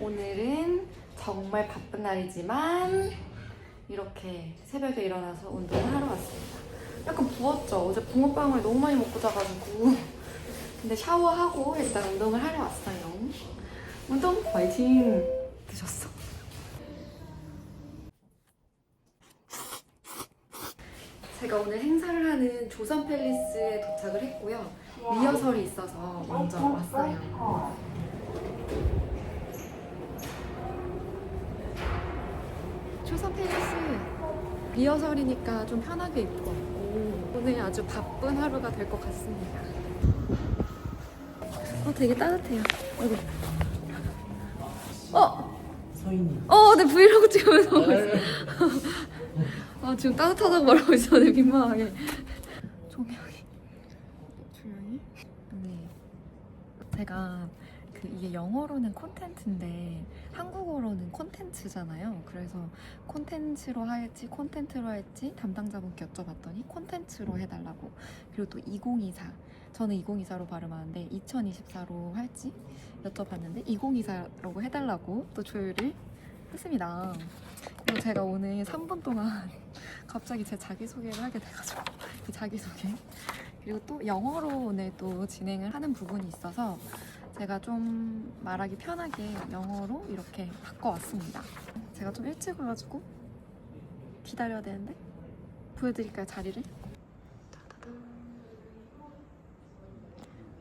오늘은 정말 바쁜 날이지만 이렇게 새벽에 일어나서 운동을 하러 왔습니다. 약간 부었죠? 어제 붕어빵을 너무 많이 먹고 자가지고. 근데 샤워하고 일단 운동을 하러 왔어요. 운동 화이팅! 드셨어. 제가 오늘 행사를 하는 조선 팰리스에 도착을 했고요. 리허설이 있어서 먼저 왔어요. 조선 팰리스 리허설이니까 좀 편하게 입고 왔고 오늘 아주 바쁜 하루가 될 것 같습니다. 어, 되게 따뜻해요. 아이고. 어, 서인이 어, 내 브이로그 찍으면서 오고 있어. 아, 지금 따뜻하다고 말하고 내 민망하게. 조명이. 조명이? 네. 제가 그 이게 영어로는 콘텐츠인데 한국어로는 콘텐츠잖아요. 그래서 콘텐츠로 할지 콘텐츠로 할지 담당자분께 여쭤봤더니 콘텐츠로 해달라고. 그리고 또 2024. 저는 2024로 발음하는데 2024로 할지 여쭤봤는데 2024라고 해달라고 또 조율을 했습니다. 그리고 제가 오늘 3분 동안 갑자기 제 자기소개를 하게 돼가지고 이 자기소개 그리고 또 영어로 오늘 또 진행을 하는 부분이 있어서 제가 좀 말하기 편하게 영어로 이렇게 바꿔왔습니다. 제가 좀 일찍 와가지고 기다려야 되는데 보여드릴까요 자리를? 따다단.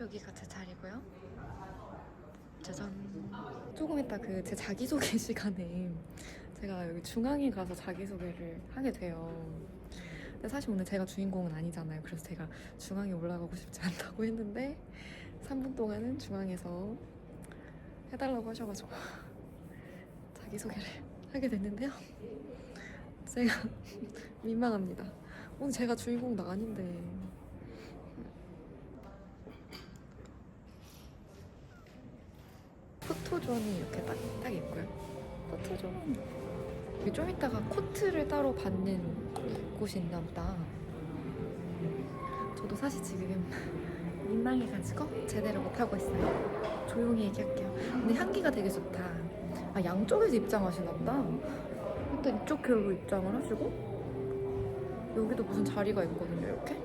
여기가 제 자리고요. 짜잔. 조금 이따 그 제 자기소개 시간에 제가 여기 중앙에 가서 자기소개를 하게 돼요. 근데 사실 오늘 제가 주인공은 아니잖아요. 그래서 제가 중앙에 올라가고 싶지 않다고 했는데 3분 동안은 중앙에서 해달라고 하셔가지고 자기소개를 하게 됐는데요. 제가 민망합니다. 오늘 제가 주인공도 아닌데. 포토존이 이렇게 딱, 딱 있고요. 포토존. 좀 이따가 코트를 따로 받는 곳이 있나 보다. 저도 사실 지금 민망해가지고 제대로 못하고 있어요. 조용히 얘기할게요. 근데 향기가 되게 좋다. 아, 양쪽에서 입장하시나 보다. 일단 이쪽 길로 입장을 하시고 여기도 무슨 자리가 있거든요, 이렇게.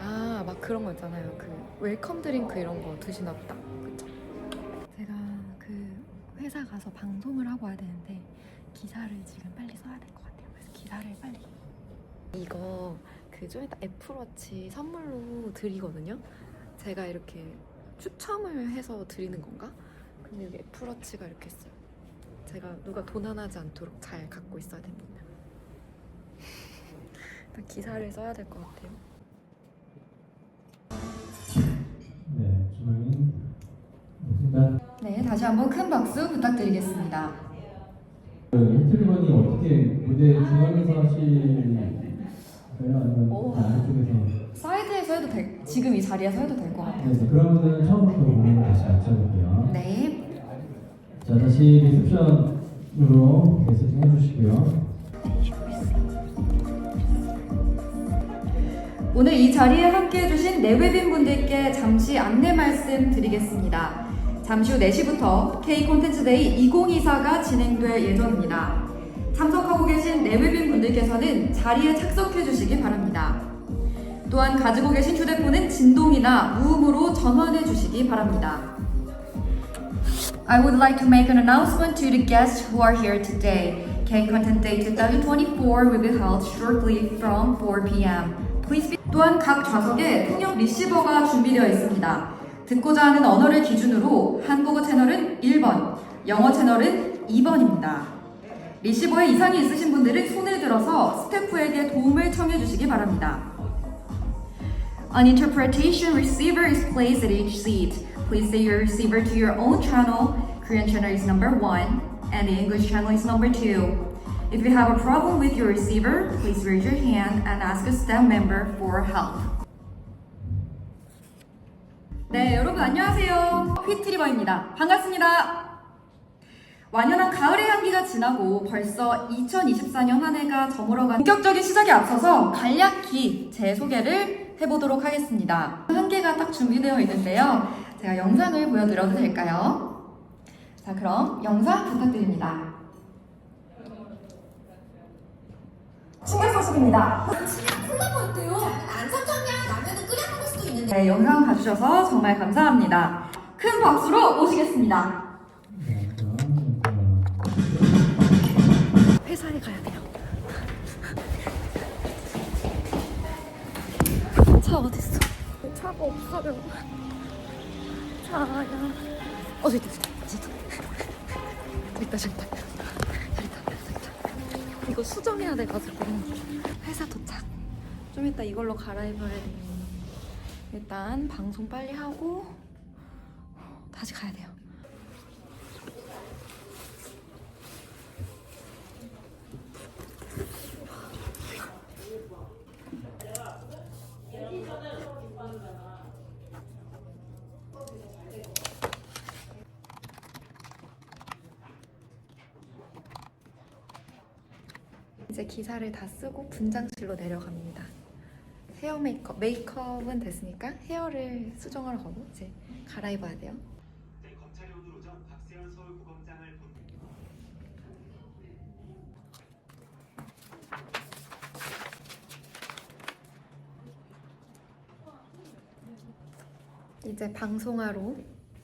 아, 막 그런 거 있잖아요. 그 웰컴 드링크 이런 거 드시나 보다. 그쵸? 제가 그 회사 가서 방송을 하고 와야 되는데 기사를 지금 빨리 써야 될 것 같아요. 그래서 기사를 빨리. 이거 그좀 이따 애플워치 선물로 드리거든요. 제가 이렇게 추첨을 해서 드리는 건가? 근데 여기 애플워치가 이렇게 있어요. 제가 누가 도난하지 않도록 잘 갖고 있어야 됩니다. 일단 기사를 써야 될 것 같아요. 네 네, 다시 한번 큰 박수 부탁드리겠습니다. 해트리건이 어떻게 무대 중앙에서 하실 아니면 오. 사이드에서 해도 될, 지금 이 자리에서 해도 될 것 같아요. 네, 네 그러면은 처음부터 보면 다시 맞춰볼게요. 네, 자 다시 리셉션으로 네, 세팅 해 주시고요. 오늘 이 자리에 함께 해 주신 내외빈 분들께 잠시 안내 말씀 드리겠습니다. 잠시 후 4시부터 K 콘텐츠 데이 2024가 진행될 예정입니다. 참석하고 계신 내외빈 분들께서는 자리에 착석해 주시기 바랍니다. 또한 가지고 계신 휴대폰은 진동이나 무음으로 전환해 주시기 바랍니다. I would like to make an announcement to the guests who are here today. K Content Day 2024 will be held shortly from 4 p.m. Please be... 또한 각 좌석에 통역 리시버가 준비되어 있습니다. 듣고자 하는 언어를 기준으로 한국어 채널은 1번, 영어 채널은 2번입니다. 리시버에 이상이 있으신 분들은 손을 들어서 스태프에게 도움을 청해 주시기 바랍니다. An interpretation receiver is placed at each seat. Please set your receiver to your own channel. Korean channel is number one, and the English channel is number two. If you have a problem with your receiver, please raise your hand and ask a staff member for help. 네, 여러분 안녕하세요. 휘트리버입니다. 반갑습니다. 완연한 가을의 향기가 지나고 벌써 2024년 한 해가 저물어간 본격적인 시작에 앞서서 간략히 제 소개를 해보도록 하겠습니다. 한 개가 딱 준비되어 있는데요. 제가 영상을 보여드려도 될까요? 자, 그럼 영상 부탁드립니다. 충격 소식입니다. 네, 영상 봐주셔서 정말 감사합니다. 큰 박수로 모시겠습니다. 회사에 가야 돼요. 차 어딨어? 차가 없어요. 차야. 어, 저기 있다, 저기 있다. 저기 있다, 저기 있다. 저기 있다, 저기 있다. 이거 수정해야 돼가지고 회사 도착. 좀 이따 이걸로 갈아입어야 돼요. 일단 방송 빨리 하고 다시 가야 돼요. 이제 기사를 다 쓰고 분장실로 내려갑니다. 헤어 메이크업, 메이크업은 됐으니까 헤어를 수정하러 가고 이제 갈아입어야 돼요. 네, 이제 방송하러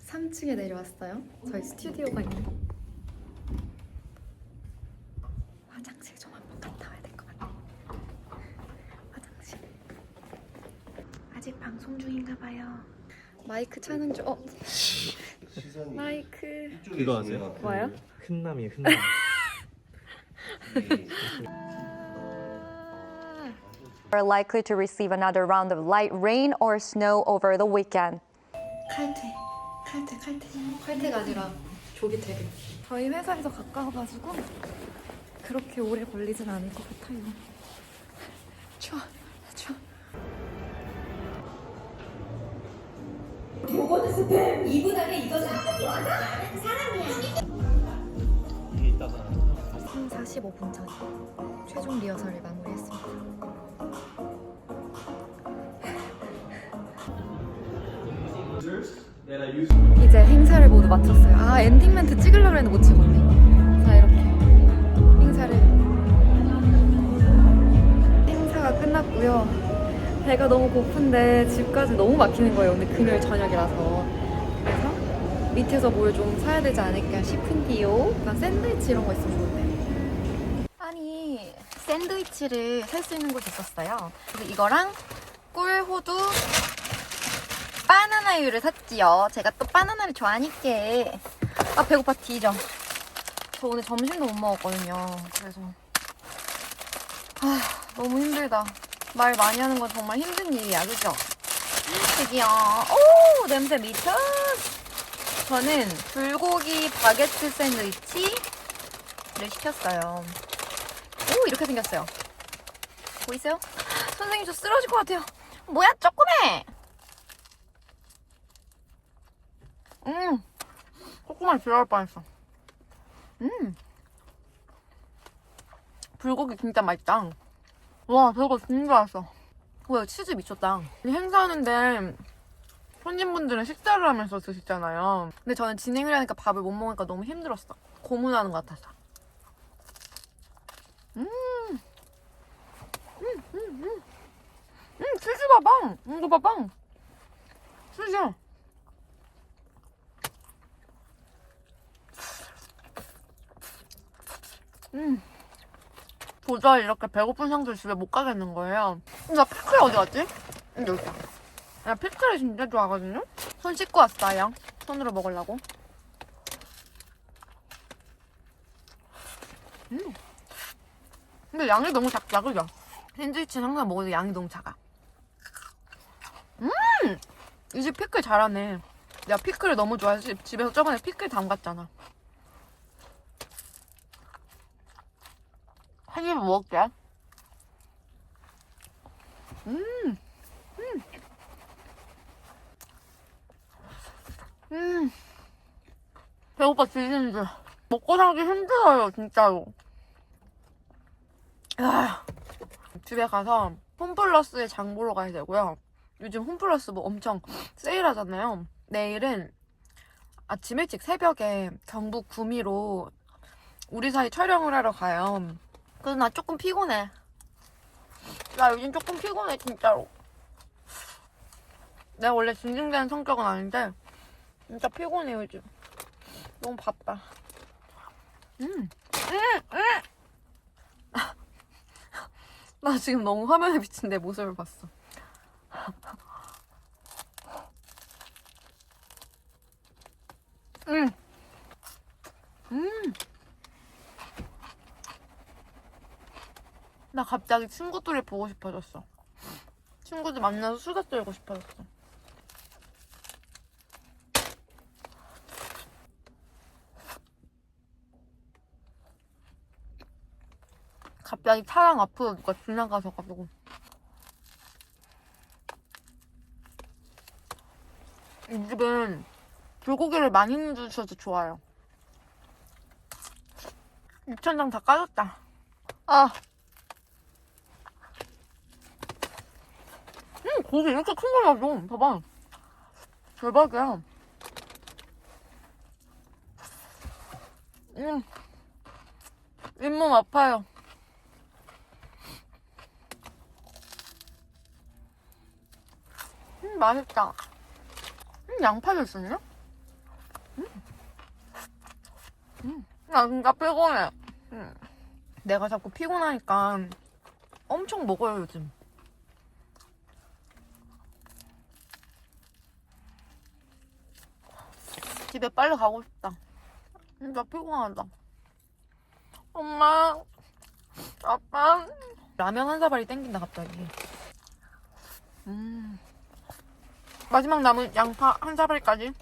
3층에 내려왔어요. 저희 스튜디오가 있는. 화장실 좀 한번 갔다 와야 될 것 같아. 화장실. 아직 방송 중인가 봐요. 마이크 차는 중. 어, 마이크. 이거 아세요? 뭐예요? 흠남이에요 흠남 are likely to receive another round of light rain or snow over the weekend. 칼퇴. 칼퇴, 칼퇴. 칼퇴가 아니라 조기 퇴근. 저희 회사에서 가까워가지고 그렇게 오래 걸리진 않을 것 같아요. 추워. 이게 이따가 3 45분 전 최종 리허설을 마무리했습니다. 이제 행사를 모두 마쳤어요. 아 엔딩 멘트 찍으려고 했는데 못 찍었네. 자 이렇게 행사를 행사가 끝났고요. 배가 너무 고픈데 집까지 너무 막히는 거예요. 오늘 금요일 저녁이라서 그래서 밑에서 뭘 좀 사야 되지 않을까 싶은데요. 약간 샌드위치 이런 거 있으면 좋은데. 아니 샌드위치를 살 수 있는 곳이 있었어요. 그래서 이거랑 꿀 호두 바나나유를 샀지요. 제가 또 바나나를 좋아하니까. 아 배고파 뒤져. 저 오늘 점심도 못 먹었거든요. 그래서 아 너무 힘들다. 말 많이 하는 건 정말 힘든 일이야, 그죠? 여기요. 오 냄새 미쳤. 저는 불고기 바게트 샌드위치를 시켰어요. 오 이렇게 생겼어요. 보이세요? 선생님 저 쓰러질 것 같아요. 뭐야 조그매. 음 조그만 들어갈 뻔했어. 음 불고기 진짜 맛있다. 와 저거 진짜 맛있어. 와 치즈 미쳤다. 행사하는데 손님분들은 식사를 하면서 드시잖아요. 근데 저는 진행을 하니까 밥을 못 먹으니까 너무 힘들었어. 고문하는 것 같아서. 음, 음, 음, 음, 음, 치즈 봐봐. 이거 봐봐. 치즈. 음. 도저히 이렇게 배고픈 상태로 집에 못 가겠는 거예요. 나 피클 어디 갔지? 여기 있다. 나 피클을 진짜 좋아하거든요? 손 씻고 왔어요. 손으로 먹으려고. 음. 근데 양이 너무 작다, 그죠? 샌드위치는 항상 먹어도 양이 너무 작아. 음! 이 집 피클 잘하네. 내가 피클을 너무 좋아해서 집에서 저번에 피클 담갔잖아. 한 입 먹을게. 음, 음, 음. 배고파 줄. 먹고 살기 힘들어요, 진짜로. 아, 집에 가서 홈플러스에 장 보러 가야 되고요. 요즘 홈플러스 뭐 엄청 세일하잖아요. 내일은 아침 일찍 새벽에 경북 구미로 우리 사이 촬영을 하러 가요. 그래서 나 조금 피곤해. 나 요즘 조금 피곤해 진짜로. 내가 원래 징징대는 성격은 아닌데 진짜 피곤해 요즘. 너무 바빠. 음, 음, 음. 나 지금 너무 화면에 비친 내 모습을 봤어. 음. 음. 나 갑자기 친구들이 보고 싶어졌어. 친구들 만나서 수다 떨고 싶어졌어. 갑자기 차량 앞으로 누가 지나가서 가지고. 이 집은 불고기를 많이 넣어주셔도 좋아요. 육천장 다 까졌다. 아. 고기 이렇게 큰 거라도. 봐봐. 대박이야. 음. 잇몸 아파요. 음, 맛있다. 음, 양파도 있었네? 나 진짜 피곤해. 응. 내가 자꾸 피곤하니까 엄청 먹어요, 요즘. 집에 빨리 가고 싶다. 진짜 피곤하다. 엄마, 아빠. 라면 한 사발이 땡긴다, 갑자기. 음. 마지막 남은 양파 한 사발까지.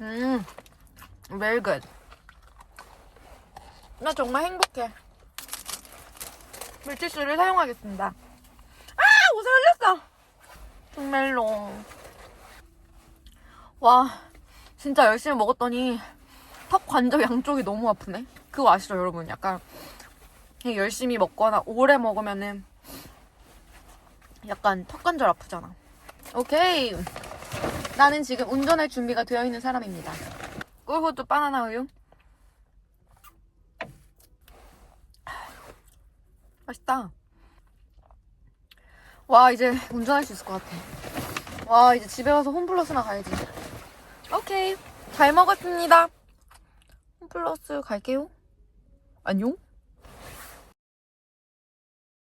음. very good. 나 정말 행복해. 물티슈를 사용하겠습니다. 아! 옷을 흘렸어! 정말로. 와, 진짜 열심히 먹었더니 턱 관절 양쪽이 너무 아프네. 그거 아시죠, 여러분? 약간 열심히 먹거나 오래 먹으면은 약간 턱 관절 아프잖아. 오케이. 나는 지금 운전할 준비가 되어 있는 사람입니다. 꿀호두 바나나 우유. 맛있다. 와, 이제 운전할 수 있을 것 같아. 와, 이제 집에 가서 홈플러스나 가야지. 오케이. 잘 먹었습니다. 홈플러스 갈게요. 안녕?